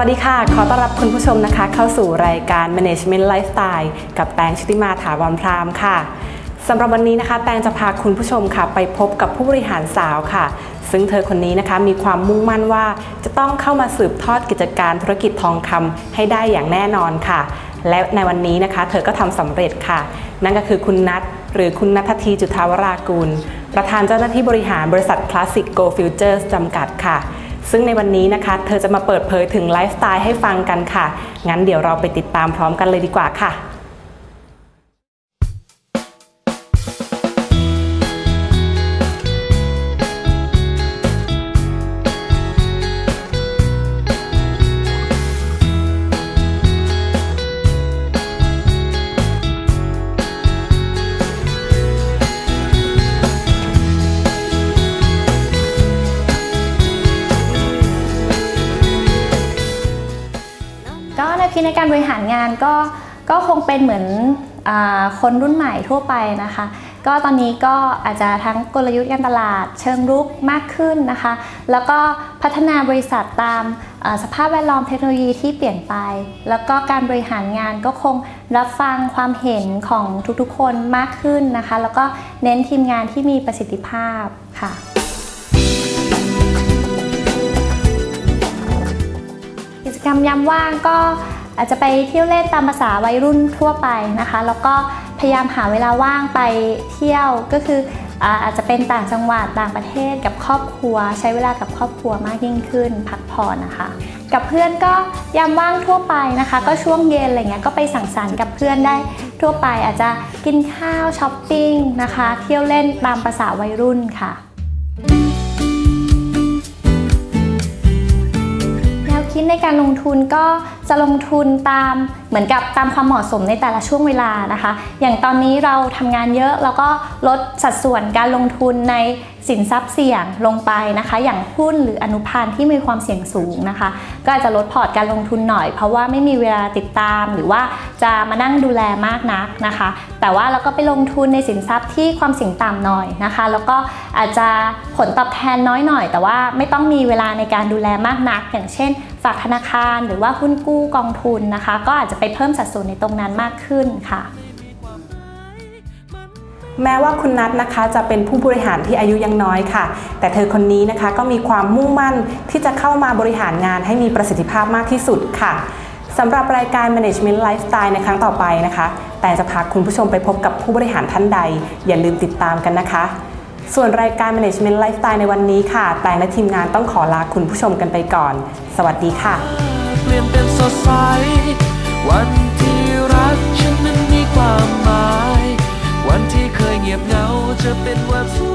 สวัสดีค่ะ ขอต้อนรับคุณผู้ชมนะคะ เข้าสู่รายการ Management Lifestyle กับแตงชุติมาถาวรพรามค่ะสำหรับวันนี้นะคะ แตงจะพาคุณผู้ชมค่ะ ไปพบกับผู้บริหารสาวค่ะ ซึ่งเธอคนนี้นะคะมีความมุ่งมั่นว่าจะต้องเข้ามาสืบทอดกิจการธุรกิจทองคำให้ได้อย่างแน่นอนค่ะ และในวันนี้นะคะ เธอก็ทำสำเร็จค่ะ นั่นก็คือคุณนัทหรือคุณนัททีจุทาวรากูล ประธานเจ้าหน้าที่บริหารบริษัท Classic Go Futures จำกัดค่ะ ซึ่งในวันนี้นะคะเธอจะมาเปิดเผยถึงไลฟ์สไตล์ให้ฟังกันค่ะ งั้นเดี๋ยวเราไปติดตามพร้อมกันเลยดีกว่าค่ะ คิดในการบริหารงานก็ก็คงเป็นเหมือนอคนรุ่นใหม่ทั่วไปนะคะ ก็ตอนนี้ก็อาจจะทั้งกลยุทธ์การตลาดเชิงรุกมากขึ้นนะคะ แล้วก็พัฒนาบริษัทตามสภาพแวดล้อมเทคโนโลยีที่เปลี่ยนไป แล้วก็การบริหารงานก็คงรับฟังความเห็นของทุกๆคนมากขึ้นนะคะ แล้วก็เน้นทีมงานที่มีประสิทธิภาพค่ะกิจกรรมยามว่างก็ อาจจะไปเที่ยวเล่นตามภาษาวัยรุ่นทั่วไปนะคะ แล้วก็พยายามหาเวลาว่างไปเที่ยวก็คืออาอาจจะเป็นต่างจังหวัดต่างประเทศกับครอบครัว ใช้เวลากับครอบครัวมากยิ่งขึ้น พักผ่อนนะคะ กับเพื่อนก็ยามว่างทั่วไปนะคะ ก็ช่วงเย็นอะไรเงี้ยก็ไปสังสรรค์กับเพื่อนได้ทั่วไปอาจจะกินข้าวช้อปปิ้งนะคะ เที่ยวเล่นตามภาษาวัยรุ่นค่ะแนวคิดในการลงทุนก็ จะลงทุนตามเหมือนกับตามความเหมาะสมในแต่ละช่วงเวลานะคะ อย่างตอนนี้เราทำงานเยอะแล้วก็ลดสัดส่วนการลงทุนในสินทรัพย์เสี่ยงลงไปนะคะ อย่างหุ้นหรืออนุพันธ์ที่มีความเสี่ยงสูงนะคะ ก็อาจจะลดพอร์ตการลงทุนหน่อย เพราะว่าไม่มีเวลาติดตามหรือว่าจะมานั่งดูแลมากนักนะคะ แต่ว่าเราก็ไปลงทุนในสินทรัพย์ที่ความเสี่ยงต่ำหน่อยนะคะ แล้วก็อาจจะผลตอบแทนน้อยหน่อย แต่ว่าไม่ต้องมีเวลาในการดูแลมากนัก อย่างเช่น ฝากธนาคารหรือว่าหุ้นกู้กองทุนนะคะ ก็อาจจะไปเพิ่มสัดส่วนในตรงนั้นมากขึ้นค่ะ แม้ว่าคุณนัทนะคะจะเป็นผู้บริหารที่อายุยังน้อยค่ะ แต่เธอคนนี้นะคะก็มีความมุ่งมั่นที่จะเข้ามาบริหารงานให้มีประสิทธิภาพมากที่สุดค่ะสำหรับรายการ Management Lifestyle ในครั้งต่อไปนะคะ แต่จะพาคุณผู้ชมไปพบกับผู้บริหารท่านใด อย่าลืมติดตามกันนะคะ ส่วนรายการ Management Lifestyle ในวันนี้ค่ะ แต่และทีมงานต้องขอลาคุณผู้ชมกันไปก่อน สวัสดีค่ะ เปลี่ยนเป็นสดใส วันที่รักฉันนั้นมีความหมาย วันที่เคยเงียบเหงาจะเป็นวันสวย